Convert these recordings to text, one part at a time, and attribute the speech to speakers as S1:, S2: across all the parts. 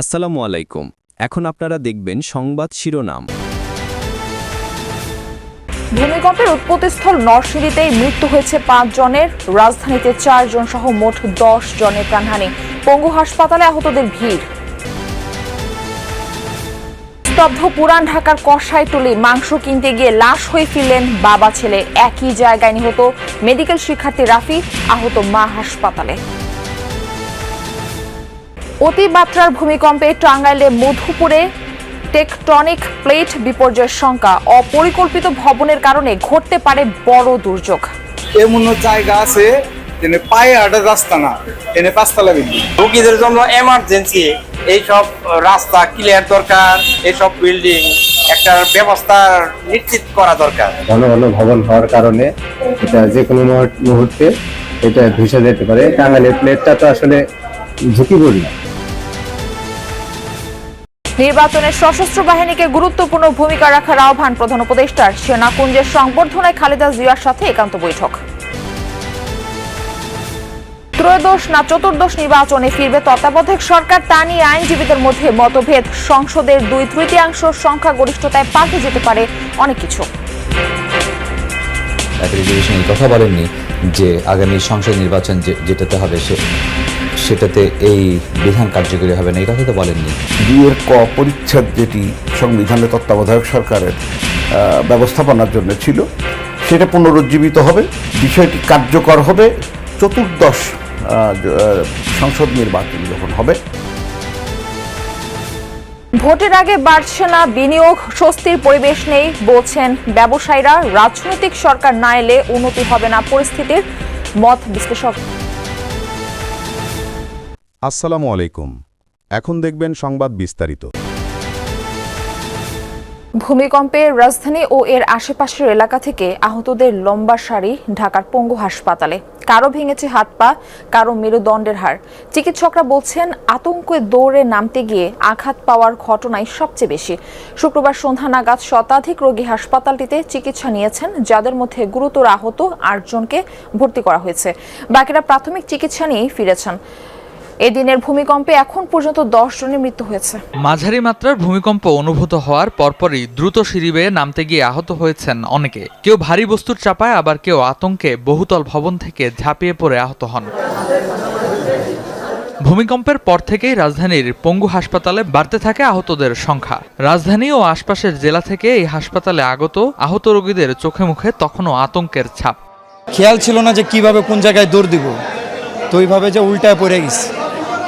S1: আসসালামু আলাইকুম। এখন আপনারা দেখবেন সংবাদ শিরোনাম।
S2: ভূমিকম্পের উৎপত্তিস্থল নরসিংদীতেই মৃত্যু হয়েছে পাঁচ জনের, রাজধানীতে চারজন সহ মোট দশ জনের প্রাণহানি। পঙ্গু হাসপাতালে আহতদের ভিড়। স্তব্ধ পুরান ঢাকার কষাইটুলি মাংস কিনতে গিয়ে লাশ হয়ে ফিরলেন বাবা ছেলে। একই জায়গায় নিহত মেডিকেল শিক্ষার্থী রাফি, আহত মা হাসপাতালে। অতিমাত্রার ভূমিকম্পে টাঙ্গাইলে মধুপুরে টেকটনিক প্লেট বিপর্যয়ের শঙ্কা। অপরিকল্পিত ভবনের কারণে ঘটতে পারে বড় দুর্যোগ।
S3: এমন জায়গা আছে যেখানে পায়ে হাঁটার রাস্তা না এনে পাঁচতলা বিল্ডিং।
S4: রোগীদের জন্য এমার্জেন্সি এইসব রাস্তা ক্লিয়ার দরকার এইসব বিল্ডিং একটা ব্যবস্থা নিশ্চিত করা দরকার।
S5: ঘন ঘন ভবন হওয়ার কারণে এটা যে কোনো মুহূর্ত- মুহূর্তে এটা ধসে যেতে পারে। টাঙ্গালের প্লেটটা তো আসলে ঝুঁকিপূর্ণ।
S2: নির্বাচনে সশস্ত্র বাহিনীকে গুরুত্বপূর্ণ ভূমিকা রাখার আহ্বান প্রধান উপদেষ্টার। সেনাকুঞ্জের সংবর্ধনায় খালেদা জিয়ার সাথে একান্ত বৈঠক। ত্রয়োদশ না চতুর্দশ নির্বাচনে ফিরবে তত্ত্বাবধায়ক সরকার, তা নিয়ে আইনজীবীদের মধ্যে মতভেদ। সংসদের দুই তৃতীয়াংশ সংখ্যাগরিষ্ঠতায় পাল্টে যেতে পারে অনেক কিছু।
S6: কথা বলেননি যে আগামী সংসদ নির্বাচন যেটাতে হবে সে সেটাতে এই বিধান কার্যকরী হবে না এই কথা তো বলেননি।
S7: দুইয়ের ক পরিচ্ছেদ যেটি সংবিধানের তত্ত্বাবধায়ক সরকারের ব্যবস্থাপনার জন্য ছিল সেটা পুনরুজ্জীবিত হবে বিষয়টি কার্যকর হবে চতুর্দশ সংসদ নির্বাচন যখন হবে।
S2: ভোটের আগে বাড়ছে না বিনিয়োগ স্বস্তির পরিবেশ নেই বলছেন ব্যবসায়ীরা রাজনৈতিক সরকার না এলে উন্নতি হবে না পরিস্থিতির মত বিশ্লেষক
S8: আসসালামু আলাইকুম। এখন দেখবেন সংবাদ বিস্তারিত।
S2: ভূমিকম্পে রাজধানী ও এর আশেপাশের এলাকা থেকে আহতদের লম্বা সারি ঢাকার পঙ্গু হাসপাতালে। কারও ভেঙেছে হাত পা, কারও মেরুদণ্ডের হাড়। চিকিৎসকরা বলছেন, আতঙ্কে দৌড়ে নামতে গিয়ে আঘাত পাওয়ার ঘটনাই সবচেয়ে বেশি। শুক্রবার সন্ধ্যা নাগাদ শতাধিক রোগী হাসপাতালটিতে চিকিৎসা নিয়েছেন, যাদের মধ্যে গুরুতর আহত আটজনকে ভর্তি করা হয়েছে। বাকিরা প্রাথমিক চিকিৎসা নিয়েই ফিরেছেন। এদিনের ভূমিকম্পে এখন পর্যন্ত দশ জনের মৃত্যু হয়েছে।
S9: মাঝারি মাত্রার ভূমিকম্প অনুভূত হওয়ার পরপরই দ্রুত সিঁড়ি বেয়ে নামতে গিয়ে আহত হয়েছেন অনেকে। কেউ ভারী বস্তুর চাপায় আবার কেউ আতঙ্কে বহুতল ভবন থেকে ঝাঁপিয়ে পড়ে আহত হন। ভূমিকম্পের পর থেকেই রাজধানীর পঙ্গু হাসপাতালে বাড়তে থাকে আহতদের সংখ্যা। রাজধানী ও আশপাশের জেলা থেকে এই হাসপাতালে আগত আহত রোগীদের চোখে মুখে তখনও আতঙ্কের ছাপ।
S10: খেয়াল ছিল না যে কীভাবে কোন জায়গায় দৌড় দিব। তো ওইভাবে যে উল্টায় পড়ে গেছি।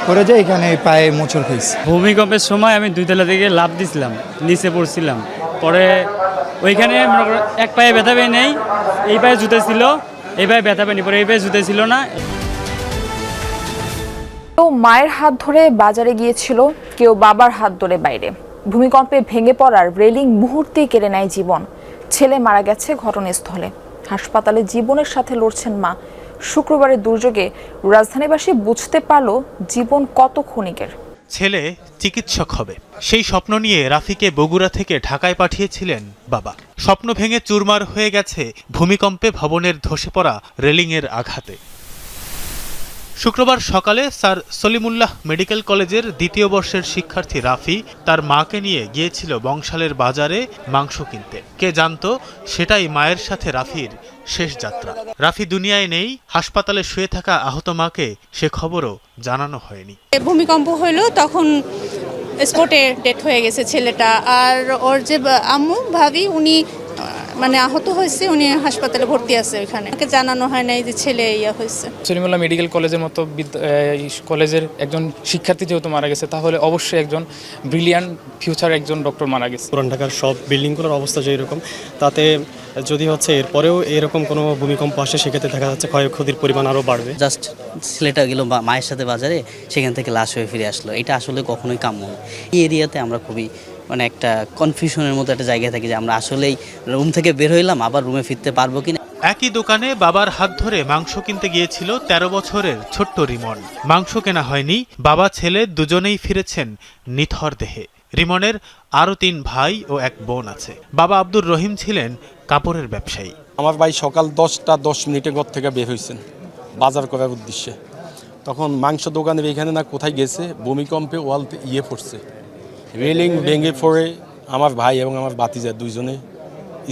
S10: পড়ে যে এখানে পায়ে মোচড় খেয়েছি
S11: ভূমিকম্পের সময় আমি দুইতলা থেকে লাভ দিছিলাম নিচে পড়ছিলাম। পরে ওইখানে এক পায়ে ব্যথা পেয়ে নেই এই পায়ে জুতে ছিল এই পায়ে ব্যথা পেয়নি পরে এই পায়ে জুতে ছিল না।
S2: কেউ মায়ের হাত ধরে বাজারে গিয়েছিল কেউ বাবার হাত ধরে বাইরে। ভূমিকম্পে ভেঙে পড়ার রেলিং মুহূর্তেই কেড়ে নেয় জীবন। ছেলে মারা গেছে ঘটনাস্থলে। হাসপাতালে জীবনের সাথে লড়ছেন মা। শুক্রবারের দুর্যোগে রাজধানীবাসী বুঝতে পারল জীবন কত ক্ষণিকের।
S12: ছেলে চিকিৎসক হবে। সেই স্বপ্ন নিয়ে রাফিকে বগুড়া থেকে ঢাকায় পাঠিয়েছিলেন বাবা। স্বপ্ন ভেঙে চুরমার হয়ে গেছে ভূমিকম্পে ভবনের ধসে পড়া রেলিংয়ের আঘাতে। শুক্রবার সকালে স্যার সলিমুল্লাহ মেডিকেল কলেজের দ্বিতীয় বর্ষের শিক্ষার্থী রাফি তার মাকে নিয়ে গিয়েছিল বংশালের বাজারে মাংস কিনতে। কে জানতো, সেটাই মায়ের সাথে রাফির শেষ যাত্রা। রাফি দুনিয়ায় নেই, হাসপাতালে শুয়ে থাকা আহত মাকে সে খবরও জানানো হয়নি।
S13: ভূমিকম্প হইল তখন স্পটে ডেথ হয়ে গেছে ছেলেটা, আর ওর যে আম্মু, ভাবি, উনি মানে আহত হয়েছে উনি হাসপাতালে ভর্তি আছে ওইখানে। জানানো হয় নাই যে ছেলে ইয়া হয়েছে।
S11: সলিমুল্লাহ মেডিকেল কলেজের মতো বিদ্যা- এই কলেজের একজন শিক্ষার্থী যেহেতু মারা গেছে তাহলে অবশ্যই একজন ব্রিলিয়ান্ট ফিউচার একজন ডক্টর মারা গেছে।
S10: পুরান ঢাকার সব বিল্ডিংগুলোর অবস্থা যে এরকম তাতে যদি হচ্ছে এরপরেও এরকম কোনো ভূমিকম্প আসে সেক্ষেত্রে দেখা যাচ্ছে ক্ষয়ক্ষতির পরিমাণ আরও বাড়বে।
S11: জাস্ট ছেলেটা গেল মায়ের সাথে বাজারে সেখান থেকে লাশ হয়ে ফিরে আসলো। এটা আসলে কখনোই কাম্য এই এরিয়াতে আমরা খুবই মানে একটা কনফিউশনের মতো একটা জায়গায় থাকি যে আমরা আসলেই রুম থেকে বের হইলাম আবার রুমে ফিরতে পারব কিনা।
S12: একই দোকানে বাবার হাত ধরে মাংস কিনতে গিয়েছিল ১৩ বছরের ছোট্ট রিমন। মাংস কেনা হয়নি বাবা ছেলে দুজনেই ফিরেছেন নিথর দেহে। রিমনের আরও তিন ভাই ও এক বোন আছে। বাবা আব্দুর রহিম ছিলেন কাপড়ের ব্যবসায়ী।
S10: আমার ভাই সকাল দশটা দশ মিনিটে ঘর থেকে বের হয়েছেন বাজার করার উদ্দেশ্যে। তখন মাংস দোকানের এখানে না কোথায় গেছে ভূমিকম্পে ওয়াল ইয়ে পড়ছে। রেলিং ভেঙে পড়ে আমার ভাই এবং আমার বাতিজা দুইজনে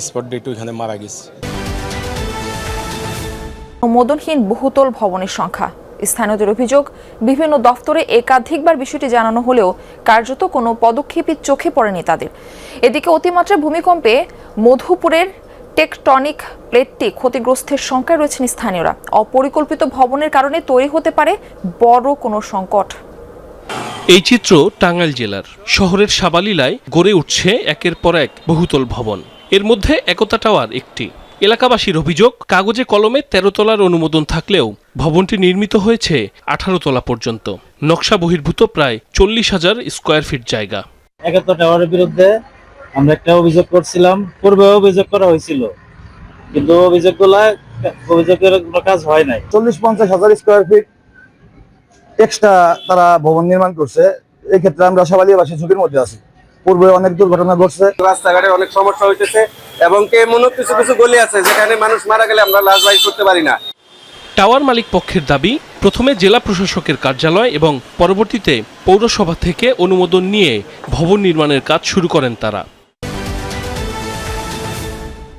S10: স্পট ডেট ওইখানে মারা গেছে।
S2: অনুমোদনহীন বহুতল ভবনের সংখ্যা। স্থানীয়দের অভিযোগ, বিভিন্ন দফতরে একাধিকবার বিষয়টি জানানো হলেও কার্যত কোনো পদক্ষেপই চোখে পড়েনি তাদের। এদিকে অতিমাত্রা ভূমিকম্পে মধুপুরের টেকটনিক প্লেটটি ক্ষতিগ্রস্তের সংখ্যায় রয়েছেন স্থানীয়রা। অপরিকল্পিত ভবনের কারণে তৈরি হতে পারে বড় কোনো সংকট।
S14: এই চিত্র টাঙ্গাইল জেলার। শহরের সাবালিলায় গড়ে উঠছে একের পর এক বহুতল ভবন। এর মধ্যে একতা টাওয়ার একটি। এলাকাবাসীর অভিযোগ কাগজে কলমে তেরো তলার অনুমোদন থাকলেও ভবনটি নির্মিত হয়েছে আঠারো তলা পর্যন্ত। নকশা বহির্ভূত প্রায় চল্লিশ হাজার স্কোয়ার ফিট জায়গা।
S15: একাত্তর টাওয়ারের বিরুদ্ধে আমরা একটা অভিযোগ করছিলাম। পূর্বে অভিযোগ করা হয়েছিল। কিন্তু অভিযোগগুলা অভিযোগের কোনো কাজ হয় নাই।
S3: চল্লিশ পঞ্চাশ হাজার স্কোয়ার ফিট এক্সট্রা তারা ভবন নির্মাণ করছে এই ক্ষেত্রে আমরা সাবালিয়াবাসী ঝুঁকির মধ্যে আছি। পূর্বে অনেক দুর্ঘটনা ঘটছে।
S4: রাস্তাঘাটে অনেক সমস্যা হইতেছে এবং কে মনে কিছু কিছু গলি আছে যেখানে মানুষ মারা গেলে আমরা লাশ বাইর করতে পারি না।
S14: টাওয়ার মালিক পক্ষের দাবি প্রথমে জেলা প্রশাসকের কার্যালয় এবং পরবর্তীতে পৌরসভা থেকে অনুমোদন নিয়ে ভবন নির্মাণের কাজ শুরু করেন তারা।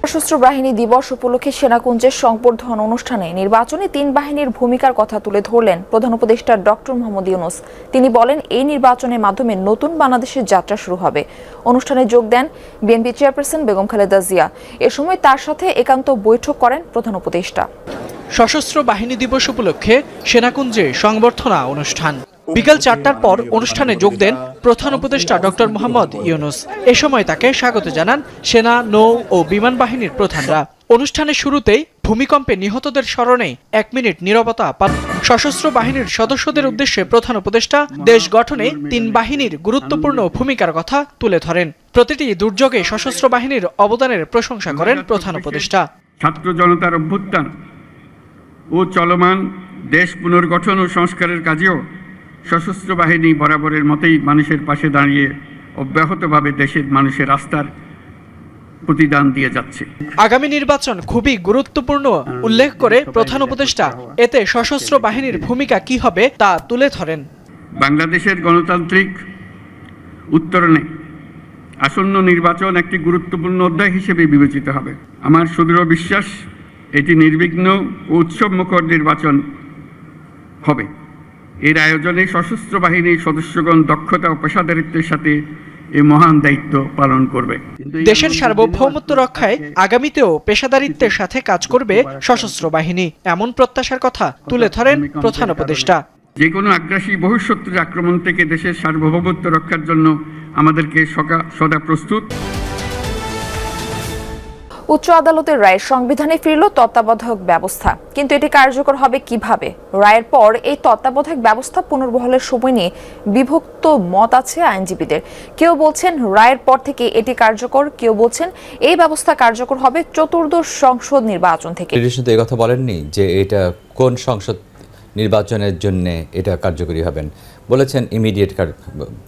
S2: সশস্ত্র বাহিনী দিবস উপলক্ষে সেনাকুঞ্জের সংবর্ধন অনুষ্ঠানে নির্বাচনে তিন বাহিনীর ভূমিকার কথা তুলে ধরলেন প্রধান উপদেষ্টা ডক্টর মোহাম্মদ ইউনুস। তিনি বলেন, এই নির্বাচনের মাধ্যমে নতুন বাংলাদেশের যাত্রা শুরু হবে। অনুষ্ঠানে যোগ দেন বিএনপি চেয়ারপারসন বেগম খালেদা জিয়া। এ সময় তার সাথে একান্ত বৈঠক করেন প্রধান উপদেষ্টা।
S9: সশস্ত্র বাহিনী দিবস উপলক্ষে সেনাকুঞ্জে সংবর্ধনা অনুষ্ঠান। বিকাল চারটার পর অনুষ্ঠানে যোগ দেন প্রধান উপদেষ্টা ডক্টর মোহাম্মদ ইউনুস। এ সময় তাকে স্বাগত জানান সেনা, নৌ ও বিমান বাহিনীর প্রধানরা। অনুষ্ঠানের শুরুতেই ভূমিকম্পে নিহতদের স্মরণে এক মিনিট নীরবতা পান সশস্ত্র বাহিনীর সদস্যদের উদ্দেশ্যে প্রধান উপদেষ্টা দেশ গঠনে তিন বাহিনীর গুরুত্বপূর্ণ ভূমিকার কথা তুলে ধরেন। প্রতিটি দুর্যোগে সশস্ত্র বাহিনীর অবদানের প্রশংসা করেন প্রধান উপদেষ্টা।
S16: ছাত্র জনতার অভ্যুত্থান ও চলমান দেশ পুনর্গঠন ও সংস্কারের কাজেও সশস্ত্র বাহিনী বরাবরের মতেই মানুষের পাশে দাঁড়িয়ে অব্যাহতভাবে দেশের মানুষের আস্থার প্রতিদান দিয়ে যাচ্ছে।
S9: আগামী নির্বাচন খুবই গুরুত্বপূর্ণ উল্লেখ করে প্রধান উপদেষ্টা এতে সশস্ত্র বাহিনীর ভূমিকা কি হবে তা তুলে ধরেন।
S16: বাংলাদেশের গণতান্ত্রিক উত্তরণে আসন্ন নির্বাচন একটি গুরুত্বপূর্ণ অধ্যায় হিসেবে বিবেচিত হবে। আমার সুদৃঢ় বিশ্বাস এটি নির্বিঘ্ন ও উৎসবমুখর নির্বাচন হবে। এর আয়োজনে সশস্ত্র বাহিনীর সদস্যগণ দক্ষতা ও পেশাদারিত্বের সাথে এই মহান দায়িত্ব পালন করবে।
S9: দেশের সার্বভৌমত্ব রক্ষায় আগামীতেও পেশাদারিত্বের সাথে কাজ করবে সশস্ত্র বাহিনী। এমন প্রত্যাশার কথা তুলে ধরেন প্রধান উপদেষ্টা।
S16: যে কোনো আগ্রাসী বহিঃশত্রুর আক্রমণ থেকে দেশের সার্বভৌমত্ব রক্ষার জন্য আমাদেরকে সদা প্রস্তুত।
S2: উচ্চ আদালতের রায় সংবিধানে ফিরল তত্ত্বাবধায়ক ব্যবস্থা। কিন্তু এটি কার্যকর হবে কীভাবে? রায়ের পর এই তত্ত্বাবধায়ক ব্যবস্থা পুনর্বহলের সময় নিয়ে বিভক্ত মত আছে আইনজীবীদের। কেউ বলছেন রায়ের পর থেকে এটি কার্যকর, কেউ বলছেন এই ব্যবস্থা কার্যকর হবে চতুর্দশ সংসদ নির্বাচন থেকে।
S6: তো কথা বলেননি যে এটা কোন সংসদ নির্বাচনের জন্য এটা কার্যকরী হবেন। বলেছেন ইমিডিয়েট কার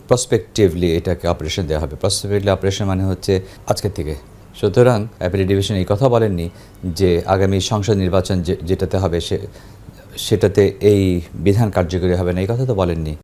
S6: প্রসপেক্টিভলি এটাকে অপারেশন দেওয়া হবে। প্রসপেক্টিভলি অপারেশন মানে হচ্ছে আজকের থেকে। সুতরাং অ্যাপিলি ডিভিশন এই কথা বলেননি যে আগামী সংসদ নির্বাচন যেটাতে হবে সে সেটাতে এই বিধান কার্যকরী হবে না, এই কথা তো বলেননি।